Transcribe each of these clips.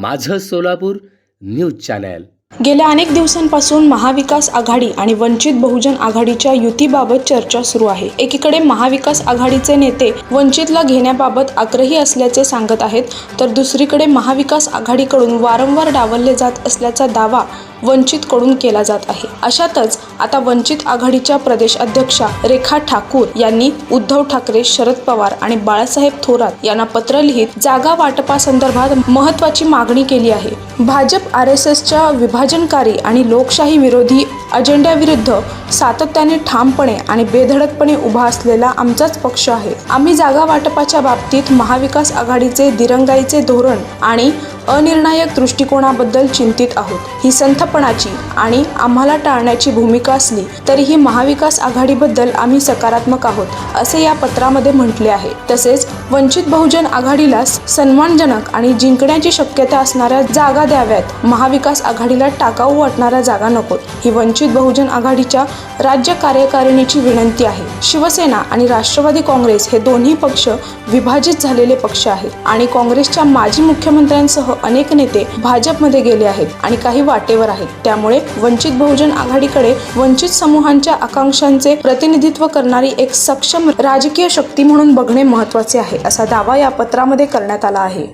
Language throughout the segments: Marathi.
माझं सोलापूर न्यूज चॅनल. गेल्या अनेक दिवसांपासून महाविकास आघाडी आणि वंचित बहुजन आघाडीच्या युतीबाबत चर्चा सुरू आहे. एकीकडे महाविकास आघाडीचे नेते वंचितला घेण्याबाबत आग्रही असल्याचे सांगत आहेत तर दुसरीकडे महाविकास आघाडीकडून वारंवार डावलले जात असल्याचा दावा वंचितकडून केला जात आहे. अशातच आता वंचित आघाडीच्या प्रदेश अध्यक्षा रेखा ठाकूर यांनी उद्धव ठाकरे शरद पवार आणि बाळासाहेब थोरात यांना पत्र लिहित जागा वाटपासंदर्भात महत्त्वाची मागणी केली आहे. भाजप आर एस एसच्या विभाजनकारी आणि लोकशाही विरोधी अजेंड्याविरुद्ध सातत्याने ठामपणे आणि बेधडकपणे उभा असलेला आमचाच पक्ष आहे. आम्ही जागा वाटपाच्या बाबतीत महाविकास आघाडीचे दिरंगाईचे धोरण आणि अनिर्णायक दृष्टिकोनाबद्दल चिंतित आहोत. ही संथपणाची आणि आम्हाला टाळण्याची भूमिका असली तरीही महाविकास आघाडीबद्दल आम्ही सकारात्मक आहोत असे या पत्रामध्ये म्हटले आहे. तसेच वंचित बहुजन आघाडीला सन्मानजनक आणि जिंकण्याची शक्यता असणाऱ्या जागा द्याव्यात. महाविकास आघाडीला टाकाऊ वाटणाऱ्या जागा नकोत ही वंचित बहुजन आघाडीच्या राज्य कार्यकारिणीची विनंती आहे. शिवसेना आणि राष्ट्रवादी काँग्रेस हे दोन्ही पक्ष विभाजित झालेले पक्ष आहेत आणि काँग्रेसच्या माजी मुख्यमंत्र्यांसह अनेक नेते भाजपमध्ये गेले आहेत आणि काही वाटेवर आहेत. त्यामुळे वंचित बहुजन आघाडीकडे वंचित समूहांच्या आकांक्षांचे प्रतिनिधित्व करणारी एक सक्षम राजकीय शक्ती म्हणून बघणे महत्त्वाचे आहे असा दावा या पत्रामध्ये करण्यात आला आहे.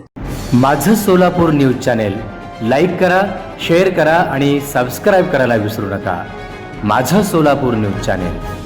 माझं सोलापूर न्यूज चॅनेल लाईक करा शेअर करा आणि सबस्क्राईब करायला विसरू नका. माझं सोलापूर न्यूज चॅनेल.